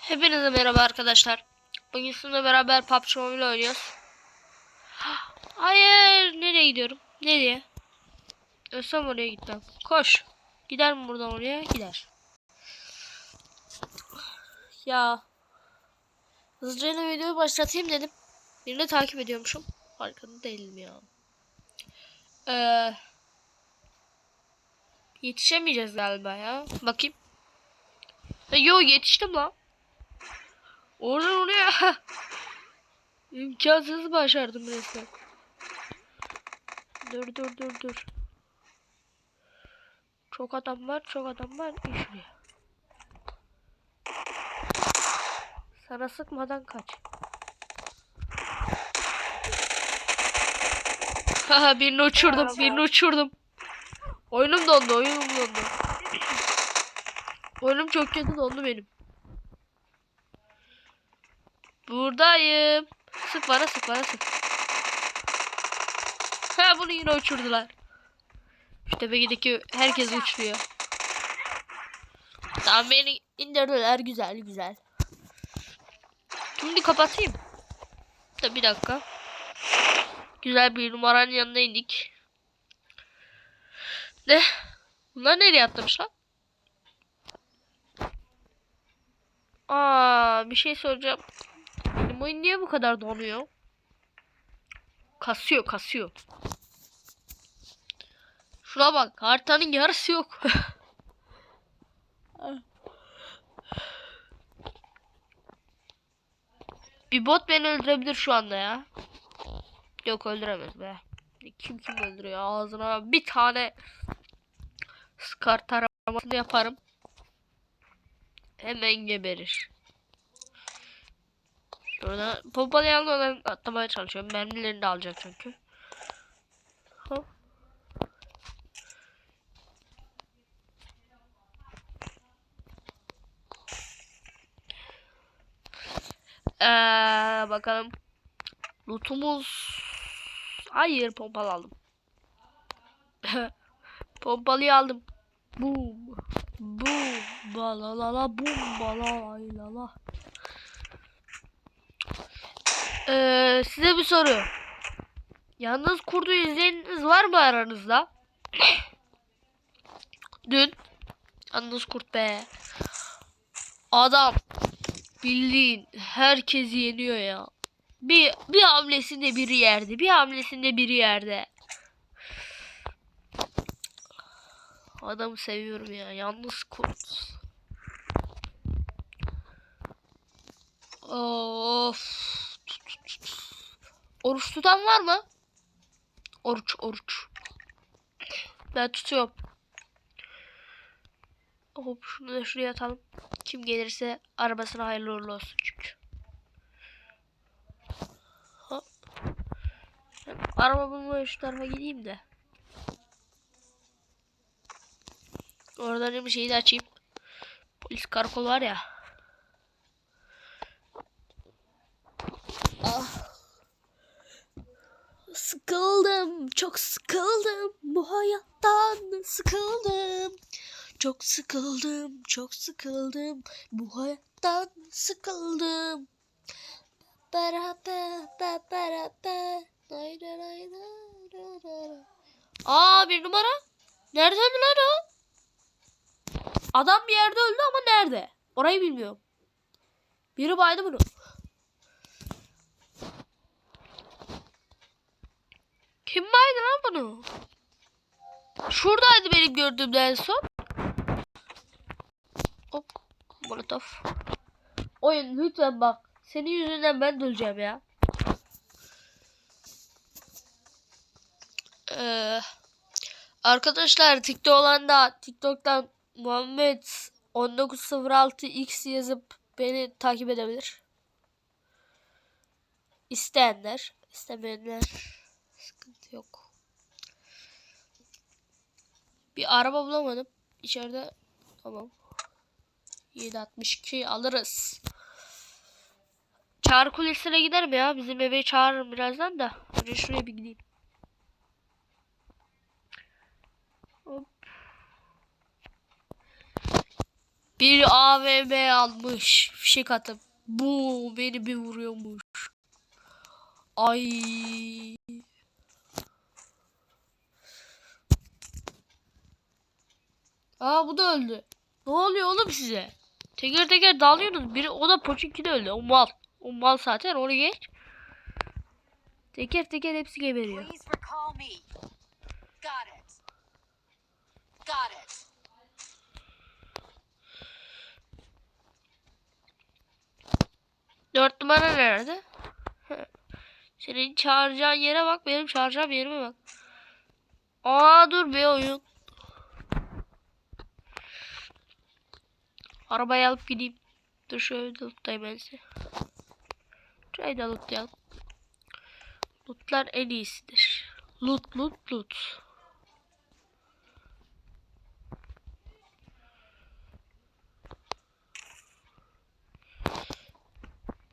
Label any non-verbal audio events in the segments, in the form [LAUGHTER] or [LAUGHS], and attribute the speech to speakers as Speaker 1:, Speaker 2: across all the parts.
Speaker 1: Hepinize merhaba arkadaşlar. Bugün sizinle beraber PUBG Mobile oynuyoruz. Hayır, nereye gidiyorum? Nereye? Ölsem oraya gitmem. Koş. Gider mi buradan oraya? Gider. Ya. Hızlıca videoyu başlatayım dedim. Birini takip ediyormuşum. Farkında değilim ya. Ee, yetişemeyeceğiz galiba ya. Bakayım. Ha, yo yetiştim lan. Oradan oraya. [LAUGHS] İmkansız başardım resmen. Dur dur dur dur. Çok adam var, çok adam var. Şuraya. Sana sıkmadan kaç. Haha birini uçurdum, birini uçurdum. Oyunum dondu, oyunum dondu. Oyunum çok kötü dondu benim. Buradayım. Sık bana sık bana sık. Ha bunu yine uçurdular. Şu tepedeki herkes uçuyor. Tamam beni indirdiler güzel güzel. Şimdi kapatayım. Da bir dakika. Güzel bir numaranın yanına indik. Ne? Bunlar nereye atlamış Aa, bir şey soracağım. Benim oyun niye bu kadar donuyor? Kasıyor, kasıyor. Şuna bak, haritanın yarısı yok. [LAUGHS] bir bot beni öldürebilir şu anda ya. Yok öldüremez be. Kim kim öldürüyor ağzına bir tane Scar taramasını yaparım. Hemen geberir. Şurada pompalı almadan atlamaya çalışıyorum. Mermilerini de alacak çünkü. Ee, bakalım. Lootumuz Hayır pompalı aldım. [LAUGHS] Pompalıyı aldım. Boom. Boom. Balalala boom balalalala. Ee, size bir soru. Yalnız kurdu izleyeniniz var mı aranızda? Dün Yalnız kurt be. Adam bildiğin herkesi yeniyor ya. Bir bir hamlesinde biri yerde, bir hamlesinde biri yerde. Adamı seviyorum ya. Yalnız kurt. Of. Oruç tutan var mı? Oruç, oruç. Ben tutuyorum. Hop şunu da şuraya atalım. Kim gelirse arabasına hayırlı uğurlu olsun çünkü. Hop. Araba bulmaya şu tarafa gideyim de. Oradan bir şeyi de açayım. Polis karakol var ya. Ah. Sıkıldım, çok sıkıldım. Bu hayattan sıkıldım. Çok sıkıldım, çok sıkıldım. Bu hayattan sıkıldım. Aa bir numara. Nerede lan o? Adam bir yerde öldü ama nerede? Orayı bilmiyorum. Biri baydı bunu. Kim baydı lan bunu? Şuradaydı benim gördüğümde en son. Hop. Molotof. Oyun lütfen bak. Senin yüzünden ben öleceğim ya. Ee, arkadaşlar TikTok olan da TikTok'tan Muhammed 1906x yazıp beni takip edebilir. İsteyenler, istemeyenler sıkıntı yok. Bir araba bulamadım. İçeride tamam. 762 alırız. Çağrı kulesine giderim ya. Bizim eve çağırırım birazdan da. Önce şuraya bir gideyim. Bir AVM almış. Fişek atıp. Bu beni bir vuruyormuş. Ay. Aa bu da öldü. Ne oluyor oğlum size? Teker teker dağılıyorsunuz. Biri o da Poçinki de öldü. O mal. O mal zaten onu geç. Teker teker hepsi geberiyor.
Speaker 2: Got it. Got it.
Speaker 1: Numara nerede? [LAUGHS] Senin çağıracağın yere bak. Benim çağıracağım yerime bak. Aa dur be oyun. Arabayı alıp gideyim. Dur şöyle lootlayayım ben size. Şurayı da lootlayalım. Lootlar en iyisidir. Loot loot loot.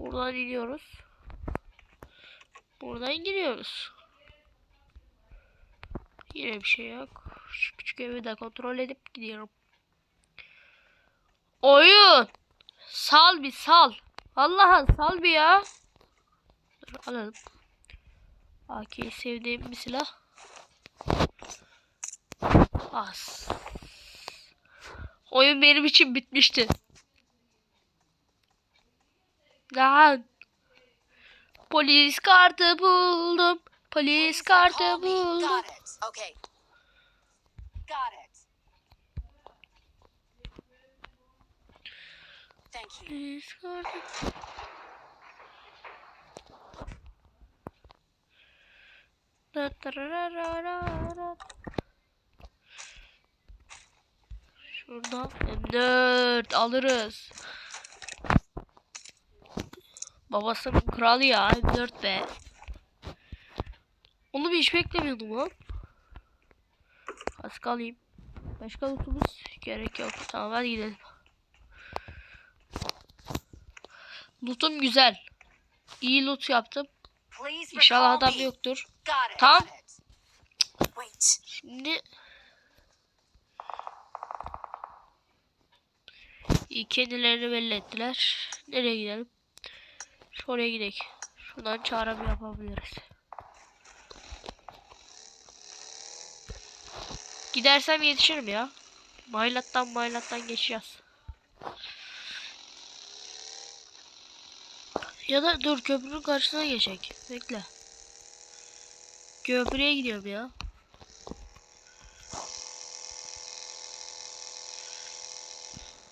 Speaker 1: Buradan iniyoruz. Buradan giriyoruz. Yine bir şey yok. Şu küçük evi de kontrol edip gidiyorum. Oyun. Sal bir sal. Allah'ım sal bir ya. Dur alalım. AK'yi sevdiğim bir silah. As. Oyun benim için bitmişti. Lan. Polis kartı buldum. Polis kartı buldum. Polis kartı. Da tarararara. Şuradan M4 alırız. Babasının kralı ya M4 be. Onu bir hiç beklemiyordum lan. Kask alayım. Başka lootumuz gerek yok. Tamam hadi gidelim. Lootum güzel. İyi loot yaptım. İnşallah adam yoktur. Tamam. Şimdi İyi kendilerini belli ettiler. Nereye gidelim? Şuraya gidelim. Şuradan çağrı yapabiliriz. Gidersem yetişirim ya. Maylattan maylattan geçeceğiz. Ya da dur köprünün karşısına geçecek. Bekle. Köprüye gidiyorum ya.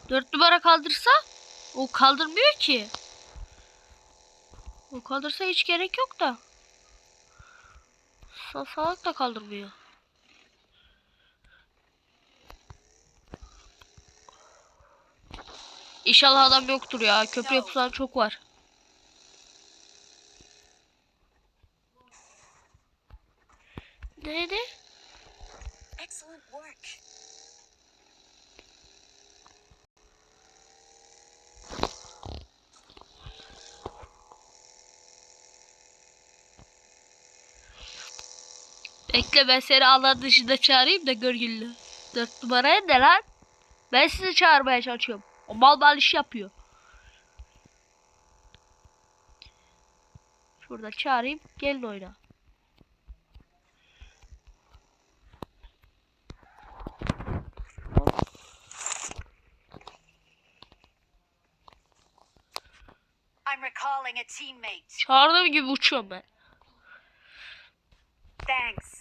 Speaker 1: Dört numara kaldırsa o kaldırmıyor ki. O kaldırsa hiç gerek yok da. Sa salak da kaldırmıyor. İnşallah adam yoktur ya. Köprü yapılan çok var. Neydi?
Speaker 2: Excellent work.
Speaker 1: Bekle ben seni alan dışında çağırayım da gör güllü. Dört numaraya ne lan? Ben sizi çağırmaya çalışıyorum. O mal mal iş yapıyor. Şurada çağırayım. Gelin oyna. Çağırdığım gibi uçuyorum ben.
Speaker 2: Thanks.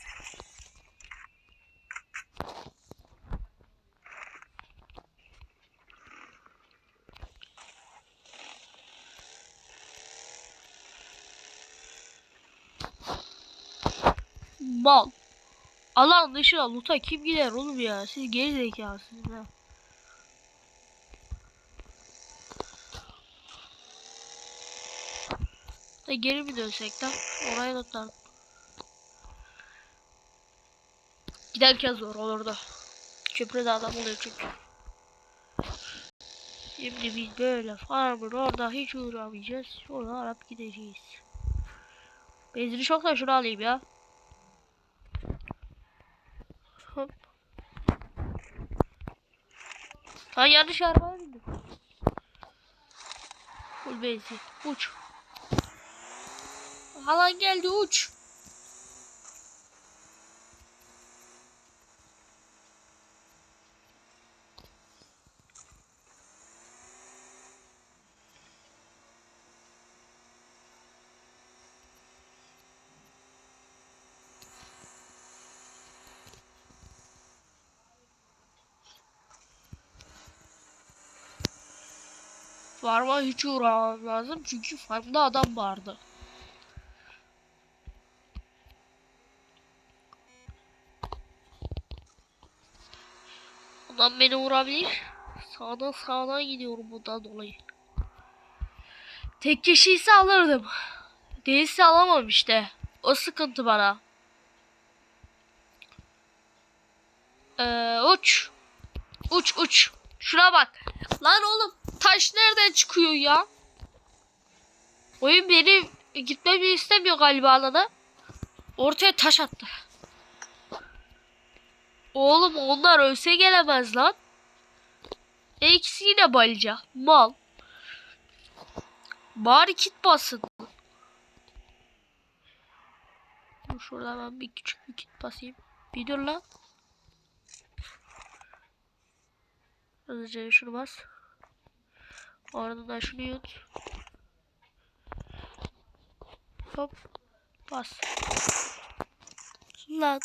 Speaker 1: Mal. Alan dışına luta kim gider oğlum ya? Siz geri zekalısınız ha. Da geri mi dönsek lan? Oraya lutlan. Giderken zor olur da. Köprüde adam oluyor çünkü. Şimdi biz böyle farmın orada hiç uğramayacağız. Şunu alıp gideceğiz. Benzini çok da şunu alayım ya. Hop. Ha yanlış arabaya bindim. Full benzin. Uç. Halan geldi uç. Farma hiç uğramam lazım çünkü farmda adam vardı. Adam beni vurabilir. Sağdan sağdan gidiyorum bundan dolayı. Tek kişiyse alırdım. Değilse alamam işte. O sıkıntı bana. Ee, uç. Uç uç. Şuna bak. Lan oğlum taş nereden çıkıyor ya? Oyun benim gitmemi istemiyor galiba alana. Ortaya taş attı. Oğlum onlar ölse gelemez lan. E yine bayılacak. Mal. Bari kit basın. Şurada ben bir küçük bir kit basayım. Bir dur lan. Hızlıca şunu bas. Ardından şunu yut. Hop. Bas. Lan.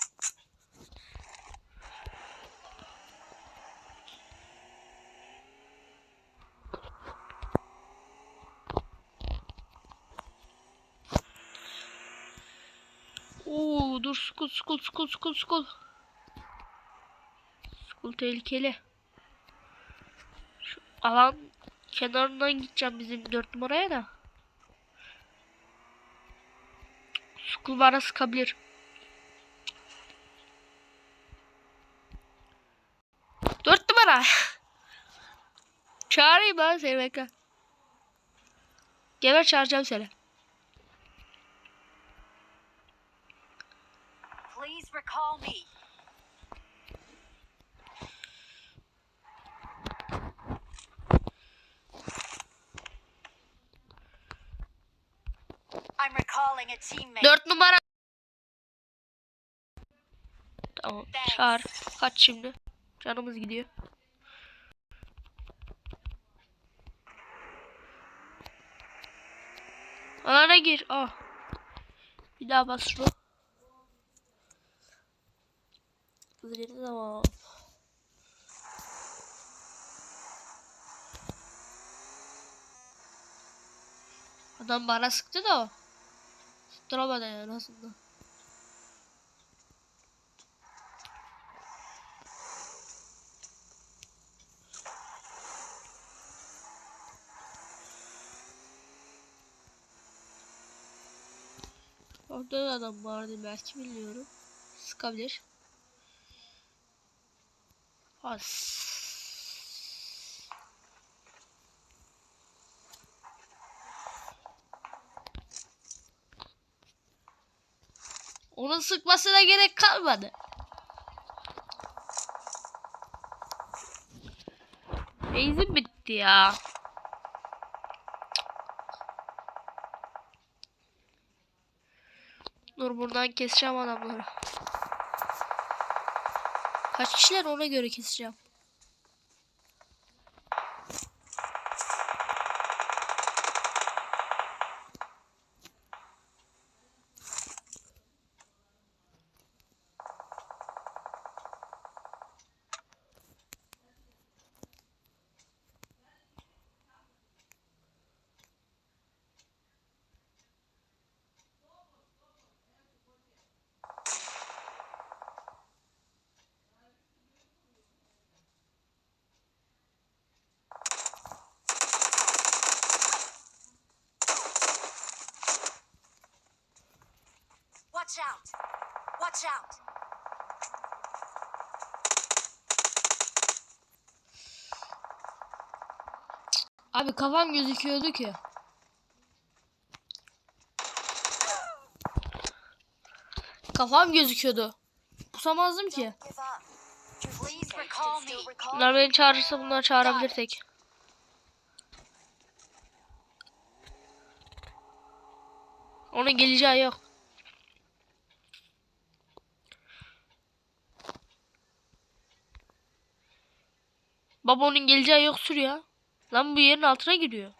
Speaker 1: Oo, dur skul skul skul skul skul. Skul tehlikeli. Alan kenarından gideceğim bizim dört numaraya da. Bana sıkabilir. Dört numara. Çağırayım ben seni bekle. Geber çağıracağım seni.
Speaker 2: Please recall me. I'm recalling a teammate.
Speaker 1: Dört numara. Tamam çağır. Kaç şimdi. Canımız gidiyor. Alana gir. Ah. Bir daha bas şunu. Hızlı tamam. Adam bana sıktı da o. Tutturamadı yani aslında. Orada da adam vardı belki bilmiyorum. Sıkabilir. As. Onun sıkmasına gerek kalmadı. Benzin bitti ya. Dur buradan keseceğim adamları. Kaç kişiler ona göre keseceğim.
Speaker 2: Watch out. Watch out.
Speaker 1: Abi kafam gözüküyordu ki. Kafam gözüküyordu. Pusamazdım ki. Bunlar beni çağırırsa bunlar çağırabilir tek. Onun geleceği yok. Baba onun geleceği yok sür ya. Lan bu yerin altına giriyor.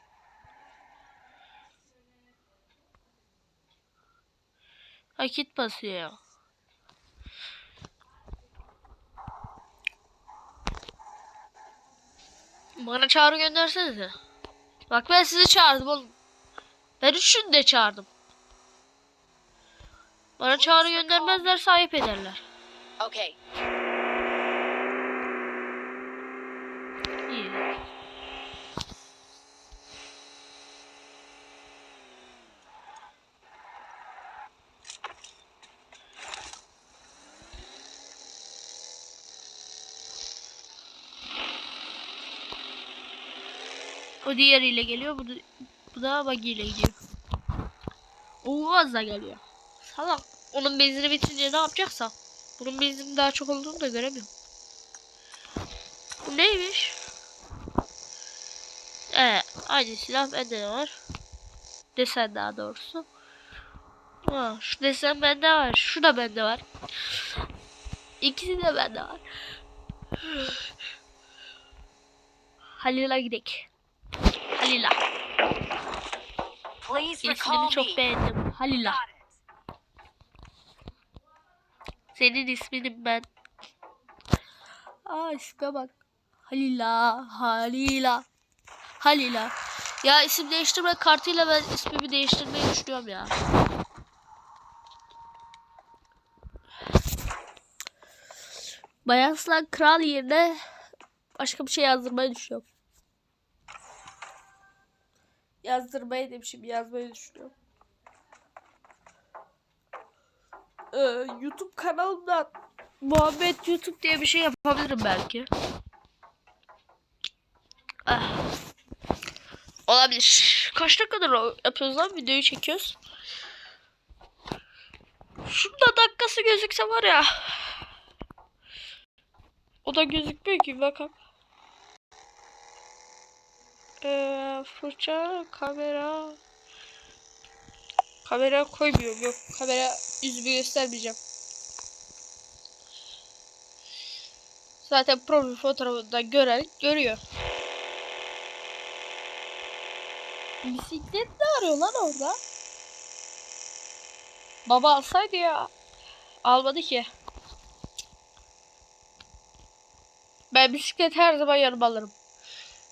Speaker 1: Akit basıyor ya. Bana çağrı göndersenize. Bak ben sizi çağırdım oğlum. Ben üçünü de çağırdım. Bana çağrı göndermezler sahip ederler.
Speaker 2: Okay.
Speaker 1: İyi. O diğeriyle geliyor. Bu da, bu da buggy ile gidiyor. O az da geliyor. Salak. Onun benzini bitince ne yapacaksa. Bunun benzini daha çok olduğunu da göremiyorum. Bu neymiş? Ee, aynı silah bende de var. Desen daha doğrusu. Ha, şu desen bende var. Şu da bende var. İkisi de bende var. Halil'a gidelim. Halil'a. İsmini çok beğendim. Halil'a. Senin isminin ben. Aa isme bak. Halila, Halila, Halila. Ya isim değiştirme kartıyla ben ismimi değiştirmeyi düşünüyorum ya. Bayaslan Kral yerine başka bir şey yazdırmayı düşünüyorum. Yazdırmayı demişim yazmayı düşünüyorum. Ee, YouTube kanalımdan Muhammed YouTube diye bir şey yapabilirim belki. Ah. Olabilir. Kaç dakikadır yapıyoruz lan videoyu çekiyoruz. Şunda dakikası gözükse var ya. O da gözükmüyor ki bakalım. Ee, fırça, kamera. Kamera koymuyorum yok. Kamera yüzümü göstermeyeceğim. Zaten profil fotoğrafından gören görüyor. Bisiklet ne arıyor lan orada? Baba alsaydı ya. Almadı ki. Ben bisiklet her zaman yanıma alırım.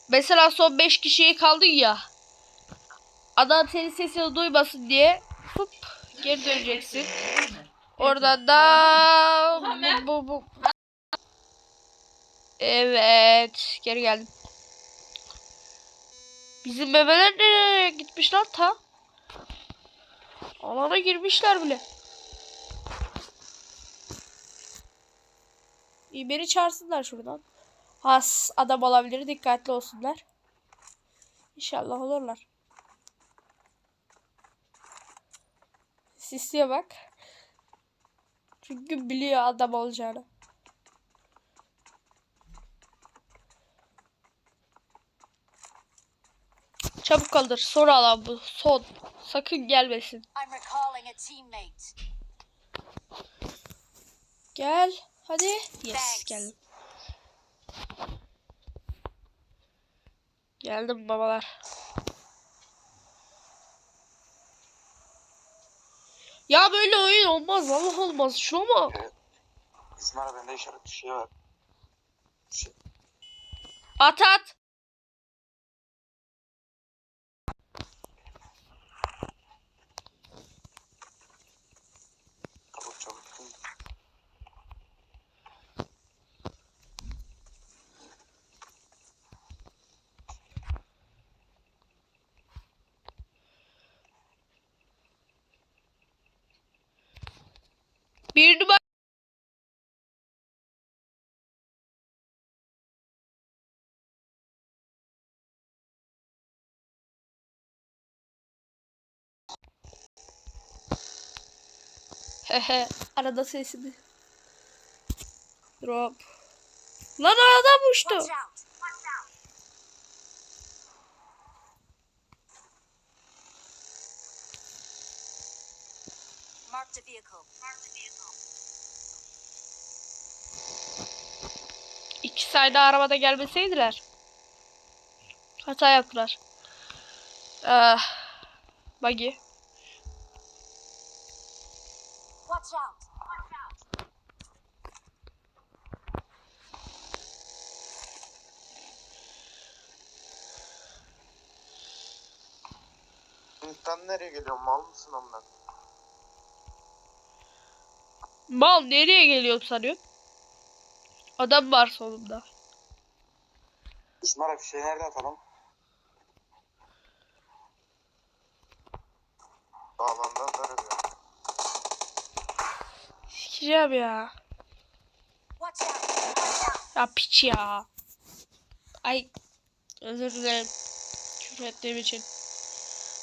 Speaker 1: Mesela son 5 kişiye kaldın ya. Adam senin sesini duymasın diye hop geri döneceksin. Oradan da bu, bu, bu. Evet geri geldim. Bizim bebeler nereye gitmiş lan ta? Alana girmişler bile. İyi beni çağırsınlar şuradan. Has adam olabilir dikkatli olsunlar. İnşallah olurlar. Sisliye bak. Çünkü biliyor adam olacağını. Çabuk kaldır. Son alan bu. Son. Sakın gelmesin. Gel. Hadi. Yes geldim. Geldim babalar. Ya böyle oyun olmaz. Allah olmaz. Şuna mı?
Speaker 3: İsmail bende işaret bir şey var. Şey,
Speaker 1: At at.
Speaker 3: çabuk çabuk.
Speaker 1: Bir numara. Hehe. Arada sesini. Drop. Lan adam uçtu.
Speaker 2: Marked a vehicle. Marked a vehicle.
Speaker 1: İkisi aynı arabada gelmeseydiler. Hata yaptılar. Ee, buggy.
Speaker 2: Watch out.
Speaker 3: Sen nereye geliyorsun? Mal mısın ondan?
Speaker 1: Mal nereye geliyorum sanıyorsun? Adam var sonunda.
Speaker 3: İsmail abi fişeği nerede atalım? Bağlandı atarız ya.
Speaker 1: Sikeceğim ya. Ya piç ya. Ay özür dilerim. Küfür ettiğim için.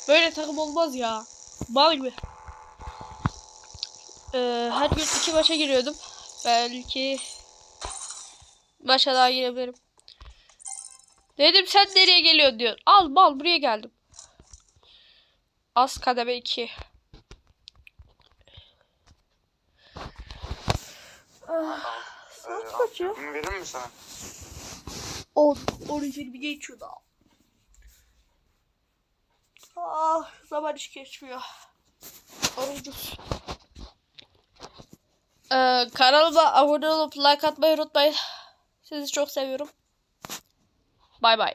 Speaker 1: Böyle takım olmaz ya. Mal gibi. Ee, her gün iki maça giriyordum. Belki maça daha girebilirim. Dedim sen nereye geliyorsun diyor. Al mal buraya geldim. Az kademe 2.
Speaker 3: Ee,
Speaker 1: kaç ya?
Speaker 3: Bunu verir mi sana?
Speaker 1: 10, 13, 20 geçiyor daha. Ah, zaman hiç geçmiyor. Orucuz. Ee, kanalıma abone olup like atmayı unutmayın. Sizi çok seviyorum. Bay bay.